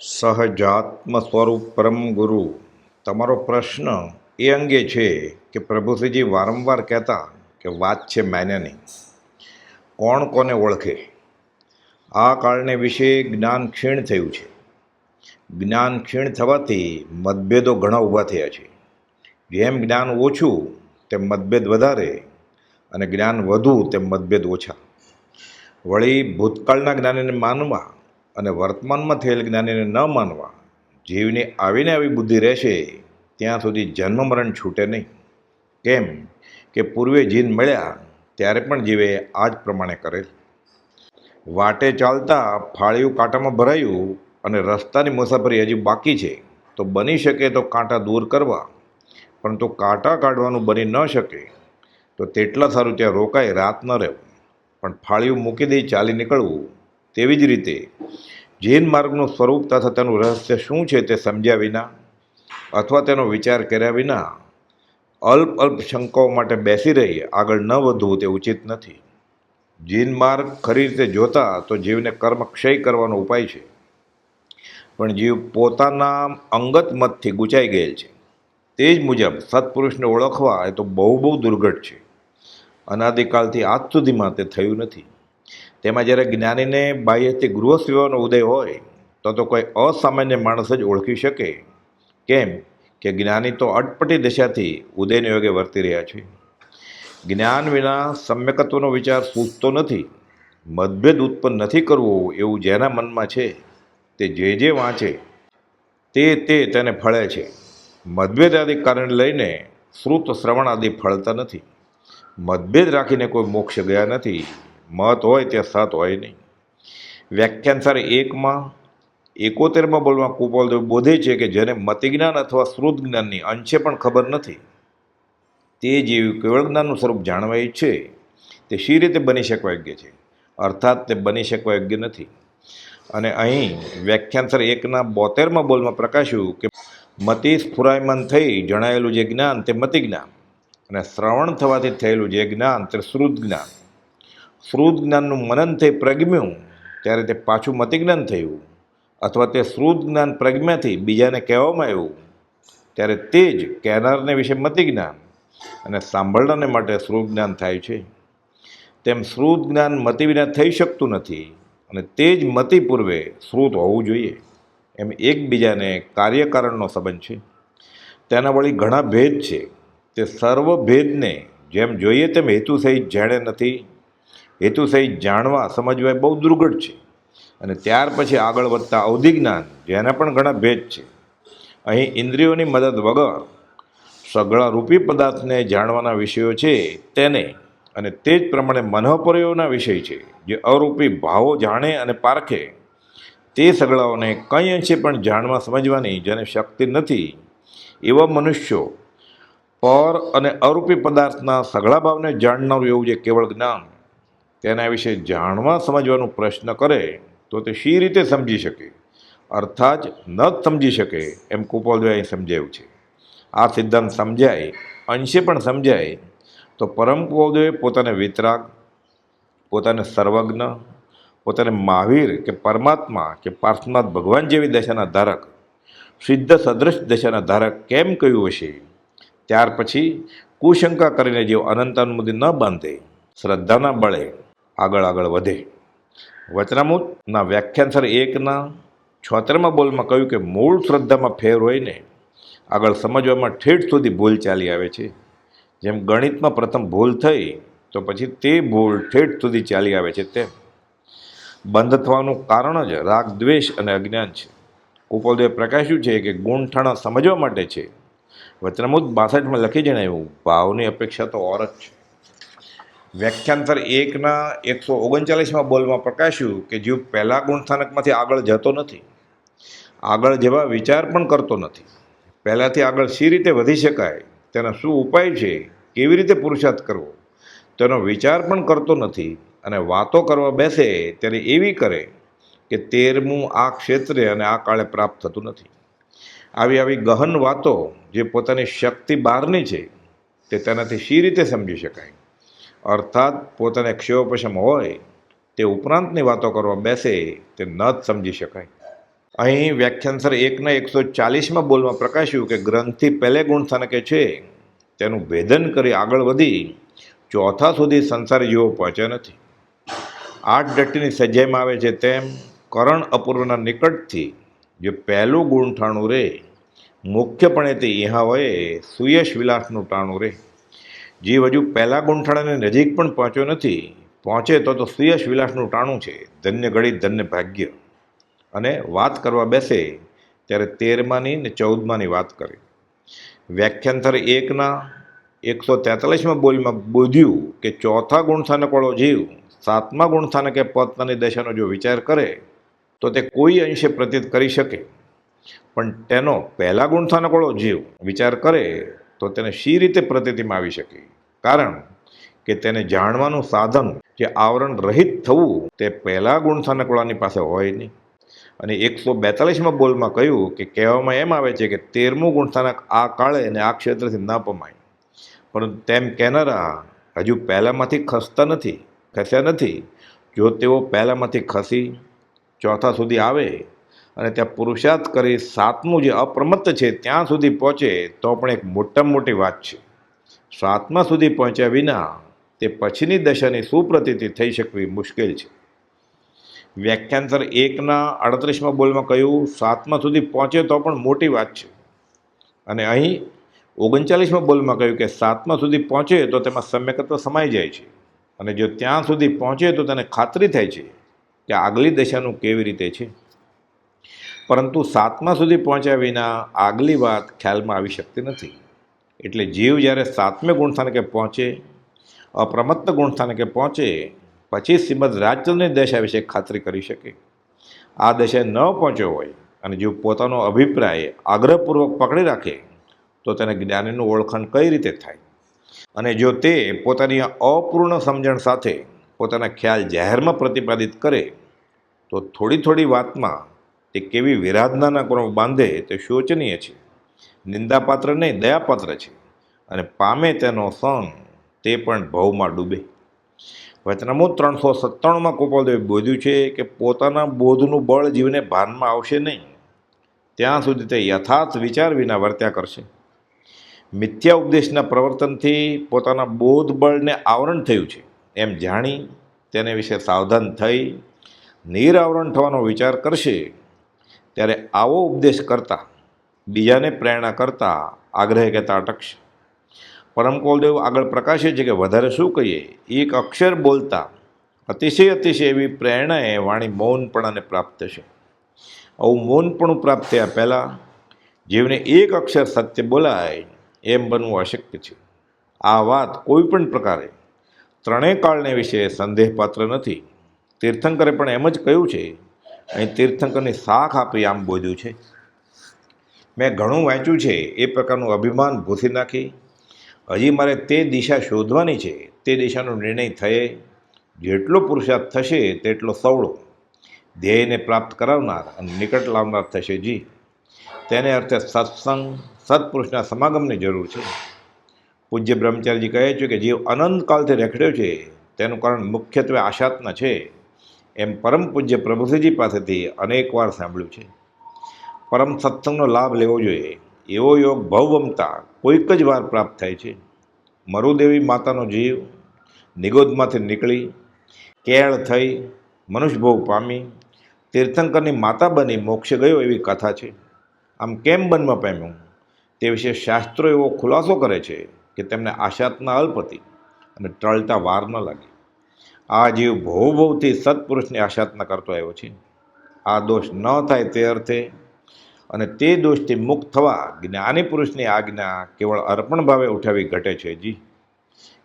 સહજાત્મ સ્વરૂપ પરમ ગુરુ. તમારો પ્રશ્ન એ અંગે છે કે પ્રભુશ્રીજી વારંવાર કહેતા કે વાત છે માન્યની. કોણ કોને ઓળખે? આ કાળને વિશે જ્ઞાન ક્ષીણ થયું છે. જ્ઞાન ક્ષીણ થવાથી મતભેદો ઘણા ઊભા થયા છે. જેમ જ્ઞાન ઓછું, તેમ મતભેદ વધારે અને જ્ઞાન વધુ, તેમ મતભેદ ઓછા. વળી ભૂતકાળના જ્ઞાનને માનવા અને વર્તમાનમાં થયેલ જ્ઞાનીને ન માનવા, જીવની આવીને આવી બુદ્ધિ રહેશે, ત્યાં સુધી જન્મ મરણ છૂટે નહીં. કેમ કે પૂર્વે જીન મળ્યા, ત્યારે પણ જીવે આ જ પ્રમાણે કરેલ. વાટે ચાલતા ફાળિયું કાંટામાં ભરાયું અને રસ્તાની મુસાફરી હજી બાકી છે, તો બની શકે તો કાંટા દૂર કરવા, પરંતુ કાંટા કાઢવાનું બની ન શકે, તો તેટલા સારું ત્યાં રોકાય રાત ન રહેવું, પણ ફાળિયું મૂકી દઈ ચાલી નીકળવું તેવી જ રીતે જૈન માર્ગનું સ્વરૂપ તથા તેનું રહસ્ય શું છે તે સમજ્યા વિના અથવા તેનો વિચાર કર્યા વિના અલ્પ અલ્પ શંકાઓ માટે બેસી રહી આગળ ન વધવું તે ઉચિત નથી. જીન માર્ગ ખરી રીતે જોતા તો જીવને કર્મ ક્ષય કરવાનો ઉપાય છે. પણ જીવ પોતાના અંગત મતથી ગૂંચાઈ ગયેલ છે. તે જ મુજબ સત્પુરુષને ઓળખવા એ તો બહુ બહુ દુર્ઘટ છે. અનાદિકાળથી આજ સુધીમાં તે થયું નથી. તેમાં જ્યારે જ્ઞાનીને બાહ્યથી ગૃહ સેવાનો ઉદય હોય, તો તો કોઈ અસામાન્ય માણસ જ ઓળખી શકે. કેમ? કે જ્ઞાની તો અટપટી દિશાથી ઉદયને યોગે વર્તી રહ્યા છે. જ્ઞાન વિના સમ્યકત્વનો વિચાર સૂચતો નથી મતભેદ ઉત્પન્ન નથી કરવો એવું જેના મનમાં છે, તે જે જે વાંચે, તે તે તેને ફળે છે. મતભેદ આદિ કારણ લઈને શ્રુત શ્રવણ આદિ ફળતા નથી. મતભેદ રાખીને કોઈ મોક્ષ ગયા નથી. મત હોય ત્યાં સત હોય નહીં. વ્યાખ્યાનસાર એકમાં, એકોતેરમાં બોલમાં કુપોલદેવ બોધે છે કે જેને મતિજ્ઞાન અથવા શ્રુત જ્ઞાનની અંશે પણ ખબર નથી, તે જેવી કેવળ જ્ઞાનનું સ્વરૂપ જાણવા ઈચ્છે, તે શી રીતે બની શકવા યોગ્ય છે? અર્થાત તે બની શકવા યોગ્ય નથી. અને અહીં વ્યાખ્યાનસર એકના બોતેરમાં બોલમાં પ્રકાશ્યું કે મતિ સ્ફુરાયમાન થઈ જણાયેલું જે જ્ઞાન તે મતિ જ્ઞાન અને શ્રવણ થવાથી થયેલું જે જ્ઞાન તે શ્રુત જ્ઞાન. શ્રુત જ્ઞાનનું મનન થઈ પ્રગમ્યું, ત્યારે તે પાછું મતિજ્ઞાન થયું. અથવા તે શ્રુત જ્ઞાન પ્રજ્ઞાથી બીજાને કહેવામાં આવ્યું. ત્યારે તે જ કહેનારને વિશે મતિજ્ઞાન અને સાંભળનારને માટે શ્રુત જ્ઞાન થાય છે. તેમ શ્રુત જ્ઞાન મતિ વિના થઈ શકતું નથી અને તે જ મતિ પૂર્વે શ્રુત હોવું જોઈએ. એમ એકબીજાને કાર્યકારણનો સંબંધ છે. તેના વળી ઘણા ભેદ છે. તે સર્વ ભેદને જેમ જોઈએ તેમ હેતુ સહિત જાણે નથી. હેતુ સહિત જાણવા, સમજવા બહુ દુર્ઘટ છે. અને ત્યાર પછી આગળ વધતા અવધિજ્ઞાન, જેના પણ ઘણા ભેદ છે. અહીં ઇન્દ્રિયોની મદદ વગર સગળા રૂપી પદાર્થને જાણવાના વિષયો છે તેને, અને તે જ પ્રમાણે મનોપર્યોના વિષય છે. જે અરૂપી ભાવો જાણે અને પારખે, તે સગળાઓને કંઈ અંશે પણ જાણવા, સમજવાની જેને શક્તિ નથી, એવા મનુષ્યો પર અને અરૂપી પદાર્થના સગળા ભાવને જાણનારું એવું જે કેવળ જ્ઞાન તેના વિશે જાણવા સમજવાનો પ્રશ્ન કરે, તો તે શી રીતે સમજી શકે? અર્થાત ન સમજી શકે એમ કુપોલદેવે અહીં સમજાવ્યું છે. આ સિદ્ધાંત સમજાય, અંશે પણ સમજાય, તો પરમ કુપોલદેવે પોતાને વિતરાગ, પોતાને સર્વજ્ઞ, પોતાને મહાવીર કે પરમાત્મા કે પાર્થનાથ ભગવાન જેવી દશાના ધારક, સિદ્ધ સદૃશ દશાના ધારક કેમ કહ્યું હશે? ત્યાર પછી કુશંકા કરીને જેઓ અનંતાનુમુદી ન બાંધે, શ્રદ્ધાના બળે આગળ આગળ વધે. વચનામૃતના વ્યાખ્યાનસર એકના છોતેરમાં બોલમાં કહ્યું કે મૂળ શ્રદ્ધામાં ફેર હોઈને આગળ સમજવામાં ઠેઠ સુધી ભૂલ ચાલી આવે છે. જેમ ગણિતમાં પ્રથમ ભૂલ થઈ, તો પછી તે ભૂલ ઠેઠ સુધી ચાલી આવે છે તેમ. બંધ થવાનું કારણ જ રાગ, દ્વેષ અને અજ્ઞાન છે. કુપોલદેવે પ્રકાશ્યું છે કે ગુણઠાણા સમજવા માટે છે. વચનામૃત બાસઠમાં લખી જણાવ્યું, ભાવની અપેક્ષા તો ઓર જ છે. વ્યાખ્યાંતર એકના એકસો ઓગણચાલીસમાં બોલમાં પ્રકાશ્યું કે જીવ પહેલાં ગુણસ્થાનકમાંથી આગળ જતો નથી. આગળ જેવા વિચાર પણ કરતો નથી. પહેલાંથી આગળ શી રીતે વધી શકાય? તેનો શું ઉપાય છે? કેવી રીતે પુરુષાર્થ કરવો? તેનો વિચાર પણ કરતો નથી અને વાતો કરવા બેસે ત્યારે એવી કરે કે તેરમું આ ક્ષેત્રે અને આ કાળે પ્રાપ્ત થતું નથી. આવી આવી ગહન વાતો જે પોતાની શક્તિ બહારની છે તે તેનાથી શી રીતે સમજી શકાય? અર્થાત પોતાને ક્ષયોપશમ હોય તે ઉપરાંતની વાતો કરવા બેસે તે ન જ સમજી શકાય. અહીં વ્યાખ્યાનસર એકના એકસો ચાલીસમાં બોલમાં પ્રકાશ્યું કે ગ્રંથિ પહેલે ગુણસ્થાનકે છે, તેનું ભેદન કરી આગળ વધી, ચોથા સુધી સંસાર જેવો પહોંચ્યા નથી. આઠ ડટ્ટીની સજાઈમાં આવે છે તેમ કરણ અપૂર્વના નિકટથી, જે પહેલું ગુણઠાણું રહે મુખ્યપણે તે ઇહાઓએ સુયશ વિલાસનું ટાણું રે. જીવ હજુ પહેલા ગુંઠાણાની નજીક પણ પહોંચ્યો નથી. પહોંચે તો તો સુયશ વિલાસનું ટાણું છે. ધન્ય ગણિત, ધન્ય ભાગ્ય. અને વાત કરવા બેસે ત્યારે તેરમાની ને ચૌદમાની વાત કરે. વ્યાખ્યાંતર એકના એકસો તેતાલીસમાં બોલમાં બોધ્યું કે ચોથા ગુણસ્થાનકવાળો જીવ સાતમા ગુણસ્થાનકે પોતાની દશાનો જો વિચાર કરે, તો તે કોઈ અંશે પ્રતીત કરી શકે. પણ તેનો પહેલા ગુણસ્થાનકવાળો જીવ વિચાર કરે તો તેને શી રીતે પ્રતિતિમાં આવી શકે? કારણ કે તેને જાણવાનું સાધન જે આવરણ રહિત થવું તે પહેલાં ગુણસ્થાનકવાળાની પાસે હોય નહીં. અને એકસો બેતાલીસમાં બોલમાં કહ્યું કે કહેવામાં એમ આવે છે કે તેરમું ગુણસ્થાનક આ કાળે અને આ ક્ષેત્રથી ન પમાય. પરંતુ તેમ કહેનારા હજુ પહેલાંમાંથી ખસતા નથી, ખસ્યા નથી. જો તેઓ પહેલાંમાંથી ખસી ચોથા સુધી આવે અને ત્યાં પુરુષાર્થ કરી સાતમું જે અપ્રમત્ત છે, ત્યાં સુધી પહોંચે, તો પણ એક મોટામાં મોટી વાત છે. સાતમા સુધી પહોંચ્યા વિના તે પછીની દશાની સુપ્રતીતિ થઈ શકવી મુશ્કેલ છે. વ્યાખ્યાનસર એકના અડત્રીસમાં બોલમાં કહ્યું, સાતમા સુધી પહોંચે તો પણ મોટી વાત છે. અને અહીં ઓગણચાલીસમાં બોલમાં કહ્યું કે સાતમા સુધી પહોંચે તો તેમાં સમ્યકત્વ સમાઈ જાય છે. અને જો ત્યાં સુધી પહોંચે તો તેને ખાતરી થાય છે કે આગલી દશાનું કેવી રીતે છે. પરંતુ સાતમા સુધી પહોંચ્યા વિના આગલી વાત ખ્યાલમાં આવી શકતી નથી. એટલે જીવ જ્યારે સાતમે ગુણસ્થાનકે પહોંચે, અપ્રમત્ત ગુણસ્થાનકે પહોંચે, પછી શ્રીમદ રાજચંદ્રની દશા વિશે ખાતરી કરી શકે. આ દશાએ ન પહોંચ્યો હોય અને જીવ પોતાનો અભિપ્રાય આગ્રહપૂર્વક પકડી રાખે, તો તેને જ્ઞાનીનું ઓળખાણ કઈ રીતે થાય? અને જો તે પોતાની અપૂર્ણ સમજણ સાથે પોતાના ખ્યાલ જાહેરમાં પ્રતિપાદિત કરે, તો થોડી થોડી વાતમાં તે કેવી વિરાધનાના ક્રમ બાંધે તે શોચનીય છે. નિંદાપાત્ર નહીં, દયાપાત્ર છે. અને પામે તેનો સન તે પણ ભવમાં ડૂબે. વચનામૂત ત્રણસો સત્તાણુંમાં ગોપાલદેવે બોધ્યું છે કે પોતાના બોધનું બળ જીવને ભાનમાં આવશે નહીં. ત્યાં સુધી તે યથાર્થ વિચાર વિના વર્ત્યા કરશે. મિથ્યા ઉપદેશના પ્રવર્તનથી પોતાના બોધ બળને આવરણ થયું છે. એમ જાણી તેને વિશે સાવધાન થઈ નિરાવરણ થવાનો વિચાર કરશે ત્યારે આવો ઉપદેશ કરતા, બીજાને પ્રેરણા કરતા આગ્રહ કહેતા અટકશે. પરમ કોલદેવ આગળ પ્રકાશે છે કે વધારે શું કહીએ? એક અક્ષર બોલતા અતિશય અતિશય એવી પ્રેરણા એ વાણી મૌનપણાને પ્રાપ્ત છે આવું મૌનપણું પ્રાપ્ત થયા પહેલાં જીવને એક અક્ષર સત્ય બોલાય એમ બનવું અશક્ય છે. આ વાત કોઈ પણ પ્રકારે ત્રણેય કાળને વિશે સંદેહપાત્ર નથી. તીર્થંકરે પણ એમ જ કહ્યું છે અહીં તીર્થંકરની શાખ આપી આમ બોલ્યું છે. મેં ઘણું વાંચ્યું છે, એ પ્રકારનું અભિમાન ભૂસી નાખી. હજી મારે તે દિશા શોધવાની છે, તે દિશાનો નિર્ણય થયે. જેટલો પુરુષાર્થ થશે, તેટલો સવળો. ધ્યેયને પ્રાપ્ત કરાવનાર અને નિકટ લાવનાર થશે જી. તેને અર્થે સત્સંગ, સત્પુરુષના સમાગમની જરૂર છે. પૂજ્ય બ્રહ્મચારીજી કહે છે કે જીવ અનંતકાલથી રેખડ્યો છે, તેનું કારણ મુખ્યત્વે આશાત્ન છે. એમ પરમ પૂજ્ય પ્રભુસિંહજી પાસેથી અનેકવાર સાંભળ્યું છે. પરમ સત્સંગનો લાભ લેવો જોઈએ. એવો યોગ ભવવમતા કોઈક જ વાર પ્રાપ્ત થાય છે. મરુદેવી માતાનો જીવ નિગોદમાંથી નીકળી, કેળ થઈ મનુષ્યભોગ પામી, તીર્થંકરની માતા બની મોક્ષ ગયો એવી કથા છે. આમ કેમ બનવા પામ્યું? તે વિશે શાસ્ત્રો એવો ખુલાસો કરે છે કે તેમને આશાતના અલ્પ હતી અને ટળતા વાર ન લાગી. આ જીવ ભવ ભવથી સત્પુરુષની આશાધના કરતો આવ્યો છે. આ દોષ ન થાય તે અર્થે અને તે દોષથી મુક્ત થવા જ્ઞાની પુરુષની આજ્ઞા કેવળ અર્પણ ભાવે ઉઠાવી ઘટે છે જી.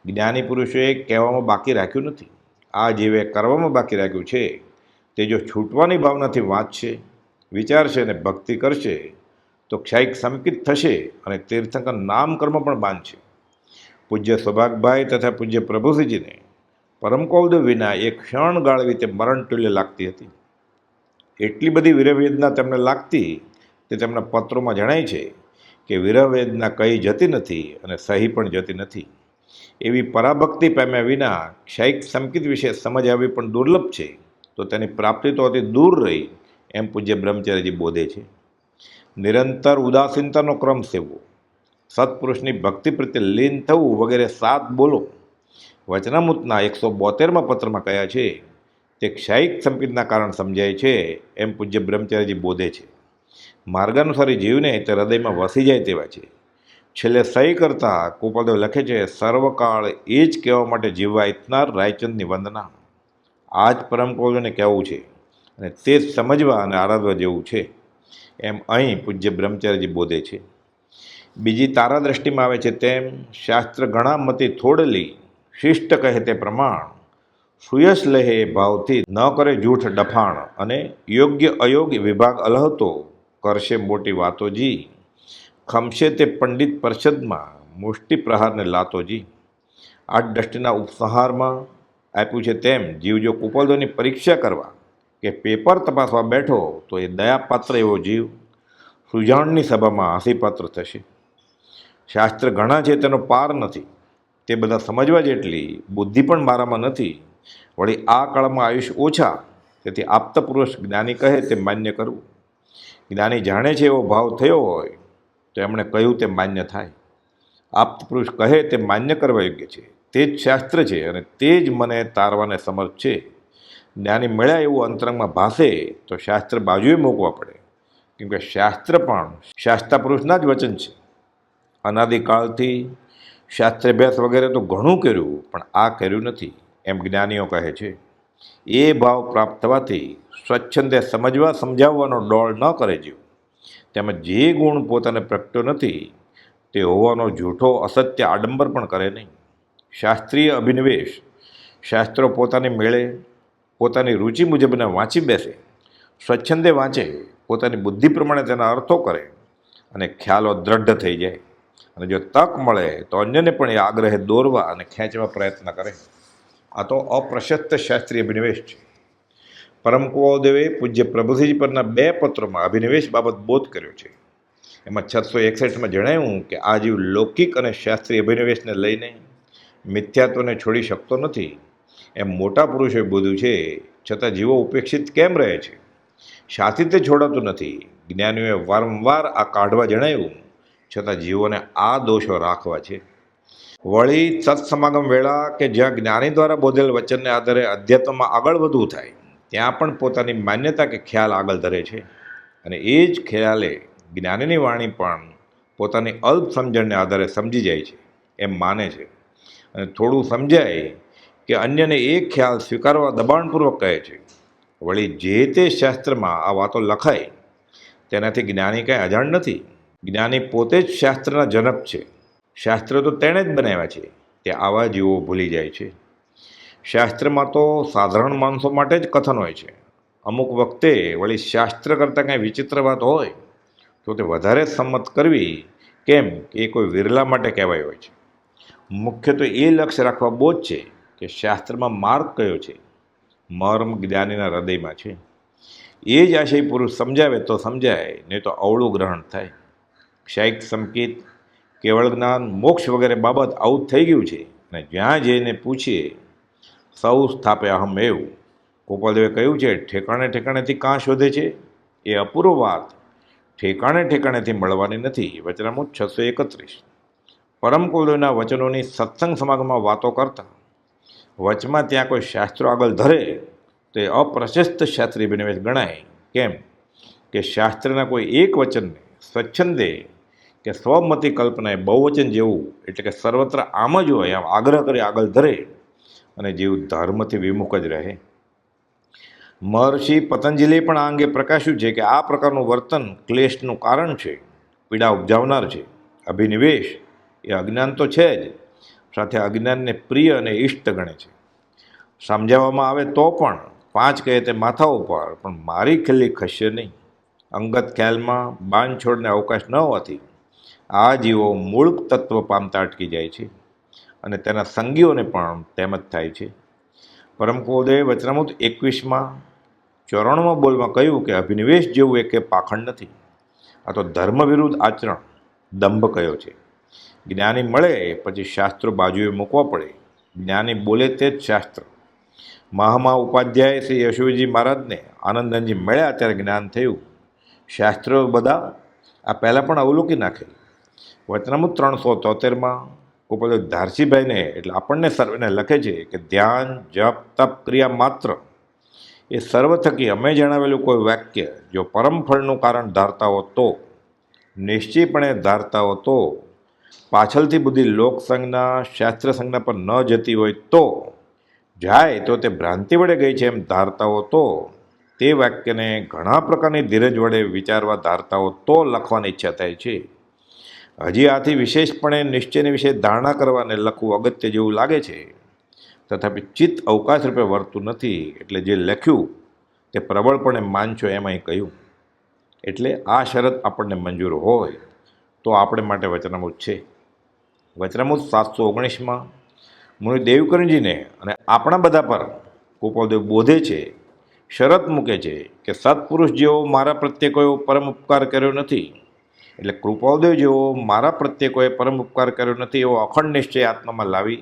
જ્ઞાની પુરુષોએ કહેવામાં બાકી રાખ્યું નથી. આ જીવે કરવામાં બાકી રાખ્યું છે. તે જો છૂટવાની ભાવનાથી વાંચશે, વિચારશે અને ભક્તિ કરશે, તો ક્ષાયિક સંકિત થશે અને તીર્થંકર નામ કર્મ પણ બાંધશે. પૂજ્ય સૌભાગભાઈ તથા પૂજ્ય પ્રભુસિંહજીને પરમકૌલદેવ વિના એક ક્ષણ ગાળવી તે મરણ તુલ્ય લાગતી હતી. એટલી બધી વિરહવેદના તેમને લાગતી તે તેમના પત્રોમાં જણાય છે કે વિરહવેદના કહી જતી નથી અને સહી પણ જતી નથી. એવી પરાભક્તિ પામ્યા વિના ક્ષયિક સંકિત વિશે સમજ આવી પણ દુર્લભ છે. તો તેની પ્રાપ્તિ તો અતિ દૂર રહી એમ પૂજ્ય બ્રહ્મચર્યજી બોધે છે. નિરંતર ઉદાસીનતાનો ક્રમ સેવવો. સત્પુરુષની ભક્તિ પ્રત્યે લીન થવું વગેરે સાત બોલો વચનામૃતના એકસો બોતેરમાં પત્રમાં કયા છે? તે ક્ષાયિક સંપિતના કારણ સમજાય છે, એમ પૂજ્ય બ્રહ્મચાર્યજી બોધે છે. માર્ગાનુસારી જીવને તે હૃદયમાં વસી જાય તેવા છે. છેલ્લે સહી કરતા કુપાદેવ લખે છે, સર્વકાળ એ જ કહેવા માટે જીવવા ઇતનાર રાયચંદની વંદના. આ જ પરમ કહેવું છે અને તે જ સમજવા અને આરાધવા જેવું છે, એમ અહીં પૂજ્ય બ્રહ્મચાર્યજી બોધે છે. બીજી તારા દ્રષ્ટિમાં આવે છે તેમ, શાસ્ત્ર ઘણા મતી થોડલી શિષ્ટ કહે તે પ્રમાણ સુયસ લહે ભાવથી ન કરે જૂઠ ડફાણ અને યોગ્ય અયોગ્ય વિભાગ અલહતો કરશે મોટી વાતોજી ખમશે તે પંડિત પરિષદમાં, મુષ્ટિ પ્રહારને લાતોજી આ દ્રષ્ટિના ઉપસંહારમાં આપ્યું છે તેમ, જીવ જો કુપોદોની પરીક્ષા કરવા કે પેપર તપાસવા બેઠો, તો એ દયાપાત્ર એવો જીવ સુજાણની સભામાં હાંસીપાત્ર થશે. શાસ્ત્ર ઘણા છે, તેનો પાર નથી. તે બધા સમજવા જેટલી બુદ્ધિ પણ મારામાં નથી, વળી આ કાળમાં આયુષ્ય ઓછા, તેથી આપતપુરુષ જ્ઞાની કહે તે માન્ય કરવું જ્ઞાની જાણે છે એવો ભાવ થયો હોય, તો એમણે કહ્યું તે માન્ય થાય. આપતપુરુષ કહે તે માન્ય કરવા યોગ્ય છે. તે જ શાસ્ત્ર છે અને તે જ મને તારવાને સમર્થ છે. જ્ઞાની મળ્યા એવું અંતરંગમાં ભાસે, તો શાસ્ત્ર બાજુએ મૂકવા પડે. કેમકે શાસ્ત્ર પણ શાસ્ત્રા પુરુષના જ વચન છે. અનાદિકાળથી શાસ્ત્રાભ્યાસ વગેરે તો ઘણું કર્યું, પણ આ કર્યું નથી, એમ જ્ઞાનીઓ કહે છે. એ ભાવ પ્રાપ્ત થવાથી સ્વચ્છંદે સમજવા, સમજાવવાનો ડોળ ન કરે જીવ. તેમજ જે ગુણ પોતાને પ્રગટ્યો નથી, તે હોવાનો જૂઠો, અસત્ય આડંબર પણ કરે નહીં. શાસ્ત્રીય અભિનિવેશ શાસ્ત્રો પોતાની મેળે, પોતાની રુચિ મુજબને વાંચી બેસે. સ્વચ્છંદે વાંચે, પોતાની બુદ્ધિ પ્રમાણે તેના અર્થો કરે અને ખ્યાલો દ્રઢ થઈ જાય. અને જો તક મળે, તો અન્યને પણ એ આગ્રહે દોરવા અને ખેંચવા પ્રયત્ન કરે. આ તો અપ્રશસ્ત શાસ્ત્રીય અભિનિવેશ છે. પરમ કુવાદેવે પૂજ્ય પ્રભુજી પરના બે પત્રોમાં અભિનિવેશ બાબત બોધ કર્યો છે. એમાં છસો એકસઠમાં જણાવ્યું કે આ જીવ લૌકિક અને શાસ્ત્રીય અભિનિવેશને લઈને મિથ્યાત્વને છોડી શકતો નથી. એમ મોટા પુરુષોએ બોધ્યું છે, છતાં જીવો ઉપેક્ષિત કેમ રહે છે? શાથી તે છોડાતું નથી. જ્ઞાનીઓએ વારંવાર આ કાઢવા જણાવ્યું છતાં જીવોને આ દોષો રાખવા છે. વળી સત્સમાગમ વેળા કે જ્યાં જ્ઞાની દ્વારા બોધેલ વચનને આધારે અધ્યાત્મમાં આગળ વધવું થાય, ત્યાં પણ પોતાની માન્યતા કે ખ્યાલ આગળ ધરે છે. અને એ જ ખ્યાલે જ્ઞાનીની વાણી પણ પોતાની અલ્પ સમજણને આધારે સમજી જાય છે, એમ માને છે. અને થોડું સમજાય કે અન્યને એ ખ્યાલ સ્વીકારવા દબાણપૂર્વક કહે છે. વળી જે તે શાસ્ત્રમાં આ વાતો લખાય, તેનાથી જ્ઞાની કાંઈ અજાણ નથી. જ્ઞાની પોતે જ શાસ્ત્રના જનક છે. શાસ્ત્ર તો તેણે જ બનાવ્યા છે. તે આવા જીવો ભૂલી જાય છે. શાસ્ત્રમાં તો સાધારણ માણસો માટે જ કથન હોય છે. અમુક વખતે વળી શાસ્ત્ર કરતાં કાંઈ વિચિત્ર વાત હોય, તો તે વધારે સંમત કરવી કેમ કે એ કોઈ વિરલા માટે કહેવાય હોય છે. મુખ્ય તો એ લક્ષ્ય રાખવા બહુ જ છે કે શાસ્ત્રમાં માર્ગ કયો છે. મર્મ જ્ઞાનીના હૃદયમાં છે. એ જ આશય પુરુષ સમજાવે તો સમજાય, નહીં તો અવળું ગ્રહણ થાય. ક્ષાયિક સંકેત, કેવળ જ્ઞાન, મોક્ષ વગેરે બાબત આવું થઈ ગયું છે. અને જ્યાં જઈને પૂછીએ, સૌ સ્થાપે અહમ એવું. ગોપાલદેવે કહ્યું છે, ઠેકાણે ઠેકાણેથી કાં શોધે છે? એ અપૂર્વ વાત. ઠેકાણે ઠેકાણેથી મળવાની નથી. વચનામું છસો એકત્રીસ. પરમ કુલદેવના વચનોની સત્સંગ સમાગમમાં વાતો કરતા. વચમાં ત્યાં કોઈ શાસ્ત્રો આગળ ધરે, તો એ અપ્રશસ્ત શાસ્ત્રી બિનવેશ ગણાય. કેમ? કે શાસ્ત્રના કોઈ એક વચનને સ્વચ્છંદે કે સ્વમતી કલ્પનાએ બહુવચન જેવું, એટલે કે સર્વત્ર આમ જ હોય, આમ આગ્રહ કરી, આગળ ધરે, અને જેવું ધર્મથી વિમુખ જ રહે. મહર્ષિ પતંજલિએ પણ આ અંગે પ્રકાશ્યું છે કે આ પ્રકારનું વર્તન ક્લેશનું કારણ છે, પીડા ઉપજાવનાર છે, અભિનિવેશ એ અજ્ઞાન તો છે જ, સાથે અજ્ઞાનને પ્રિય અને ઇષ્ટ ગણે છે. સમજાવવામાં આવે તો પણ પાંચ કહે તે માથા ઉપર, પણ મારી ખીલ્લી ખસશે નહીં. અંગત ખ્યાલમાં બાંધછોડને અવકાશ ન હોવાથી આ જીવો મૂળ તત્વ પામતા અટકી જાય છે અને તેના સંગીઓને પણ તેમ જ થાય છે. પરમ કુલદેવે વચનામૃત એકવીસમાં ચોરાણુંમાં બોલમાં કહ્યું કે અભિનિવેશ જેવું એક પાખંડ નથી, આ તો ધર્મ વિરુદ્ધ આચરણ દંભ કયો છે. જ્ઞાની મળે પછી શાસ્ત્રો બાજુએ મૂકવા પડે. જ્ઞાની બોલે તે જ શાસ્ત્ર. મહામા ઉપાધ્યાય શ્રી યશોજી મહારાજને આનંદનજી મળ્યા ત્યારે જ્ઞાન થયું. શાસ્ત્રો બધા આ પહેલાં પણ અવલોકી નાખેલ. વચનામૃત ત્રણસો તોતેરમાં ગોપાલ ધારસીભાઈને, એટલે આપણને સર્વેને લખે છે કે ધ્યાન, જપ, તપ, ક્રિયા માત્ર એ સર્વ થકી અમે જણાવેલું કોઈ વાક્ય જો પરમ ફળનું કારણ ધારતા હો તો, નિશ્ચયપણે ધારતા હો તો, પાછળથી બુદ્ધિ લોકસંજ્ઞા શાસ્ત્ર સંજ્ઞા પર ન જતી હોય તો, જાય તો તે ભ્રાંતિ વડે ગઈ છે એમ ધારતા હો તો, તે વાક્યને ઘણા પ્રકારની ધીરજ વડે વિચારવા ધારતા હો તો લખવાની ઈચ્છા થાય છે. હજી આથી વિશેષપણે નિશ્ચયને વિશે ધારણા કરવાને લખવું અગત્ય જેવું લાગે છે. તથાપી ચિત્ત અવકાશ રૂપે વર્તું નથી, એટલે જે લખ્યું તે પ્રબળપણે માનશો એમ અહીં કહ્યું. એટલે આ શરત આપણને મંજૂર હોય તો આપણે માટે વચનામૃત છે. વચનામૃત સાતસો ઓગણીસમાં મુનિ દેવકરણજીને અને આપણા બધા પર ગોપાલદેવ બોધે છે, શરત મૂકે છે કે સત્પુરુષ જેવો મારા પ્રત્યે કોઈ પરમ ઉપકાર કર્યો નથી. એટલે કૃપાદેવ જેવો મારા પ્રત્યે કોઈ પરમ ઉપકાર કર્યો નથી, એવો અખંડ નિશ્ચય આત્મામાં લાવી,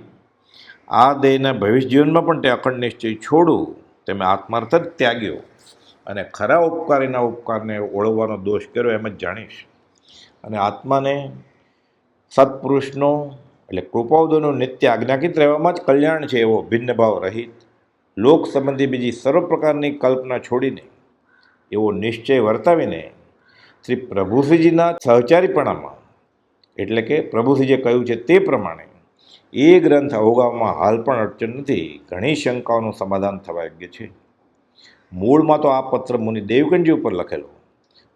આ દેહના ભવિષ્ય જીવનમાં પણ તે અખંડ નિશ્ચય છોડું, તેમે આત્માર્થ જ ત્યાગ્યો અને ખરા ઉપકારીના ઉપકારને ઓળવવાનો દોષ કર્યો એમ જ જાણીશ. અને આત્માને સત્પુરુષનો એટલે કૃપાઉદોનું નિત્ય આજ્ઞાકિત રહેવામાં જ કલ્યાણ છે એવો ભિન્ન ભાવ રહિત લોક સંબંધી બીજી સર્વ પ્રકારની કલ્પના છોડીને એવો નિશ્ચય વર્તાવીને શ્રી પ્રભુશ્રીજીના સહચારીપણામાં, એટલે કે પ્રભુશ્રીજીએ કહ્યું છે તે પ્રમાણે, એ ગ્રંથ અવગાવવામાં હાલ પણ અડચણ નથી, ઘણી શંકાઓનું સમાધાન થવા યોગ્ય છે. મૂળમાં તો આ પત્ર મુનિ દેવગંજી ઉપર લખેલો,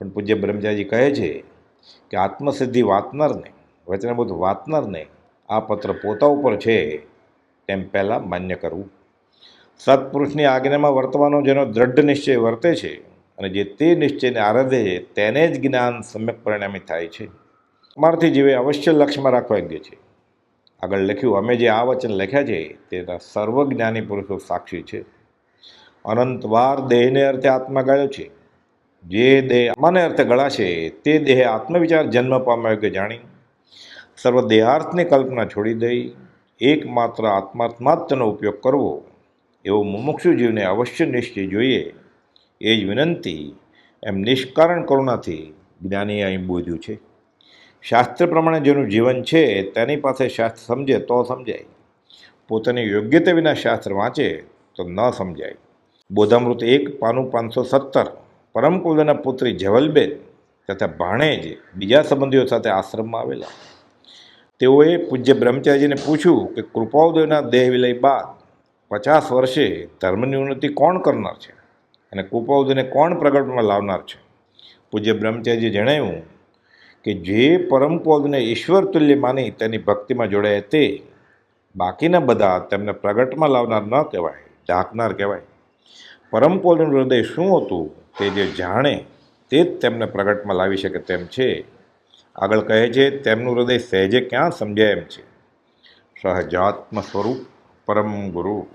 પણ પૂજ્ય બ્રહ્મચારી કહે છે કે આત્મસિદ્ધિ વાંચનારને વચનબુદ્ધ વાંચનારને આ પત્ર પોતા ઉપર છે, તેમ પહેલાં માન્ય કરવું. સત્પુરુષની આજ્ઞામાં વર્તવાનો જેનો દ્રઢ નિશ્ચય વર્તે છે અને જે તે નિશ્ચયને આરાધે છે, તેને જ જ્ઞાન સમ્યક પરિણામી થાય છે. અમારાથી જીવે અવશ્ય લક્ષ્યમાં રાખવા યોગ્ય છે. આગળ લખ્યું, અમે જે આ વચન લખ્યા છે તેના સર્વજ્ઞાની પુરુષો સાક્ષી છે. અનંતવાર દેહને અર્થે આત્મા ગાળ્યો છે. જે દેહ આત્માને અર્થે ગળાશે, તે દેહ આત્મવિચાર જન્મ પામ્યો કે જાણી. સર્વ દેહાર્થની કલ્પના છોડી દઈ, એકમાત્ર આત્માર્થમાં તેનો ઉપયોગ કરવો. એવો મુમુક્ષુ જીવને અવશ્ય નિશ્ચય જોઈએ. એ જ વિનંતી એમ નિષ્કારણ કરુણાથી જ્ઞાનીએ અહીં બોધ્યું છે. શાસ્ત્ર પ્રમાણે જેનું જીવન છે, તેની પાસે શાસ્ત્ર સમજે તો સમજાય. પોતાની યોગ્યતા વિના શાસ્ત્ર વાંચે તો ન સમજાય. બોધામૃત એક, પાનું પાંચસો સત્તર, પરમ કુલના પુત્રી જવલબેન તથા ભાણેજ બીજા સંબંધીઓ સાથે આશ્રમમાં આવેલા. તેઓએ પૂજ્ય બ્રહ્મચારીજીને પૂછ્યું કે કૃપાઉદયના દેહ વિલય બાદ પચાસ વર્ષે ધર્મની ઉન્નતિ કોણ કરનાર છે? અને કૃપાઉદયને કોણ પ્રગટમાં લાવનાર છે? પૂજ્ય બ્રહ્મચાર્યજી જણાવ્યું કે જે પરમ પદને ઈશ્વર તુલ્ય માની તેની ભક્તિમાં જોડાય તે બાકીના બધા તેમને પ્રગટમાં લાવનાર ન કહેવાય, ઢાંકનાર કહેવાય. પરમ પદનું હૃદય શું હતું તે જે જાણે તે જ તેમને પ્રગટમાં લાવી શકે તેમ છે. આગળ કહે છે, તેમનું હૃદય સહેજે ક્યાં સમજાય એમ છે? સહજાત્મ સ્વરૂપ પરમ ગુરુ.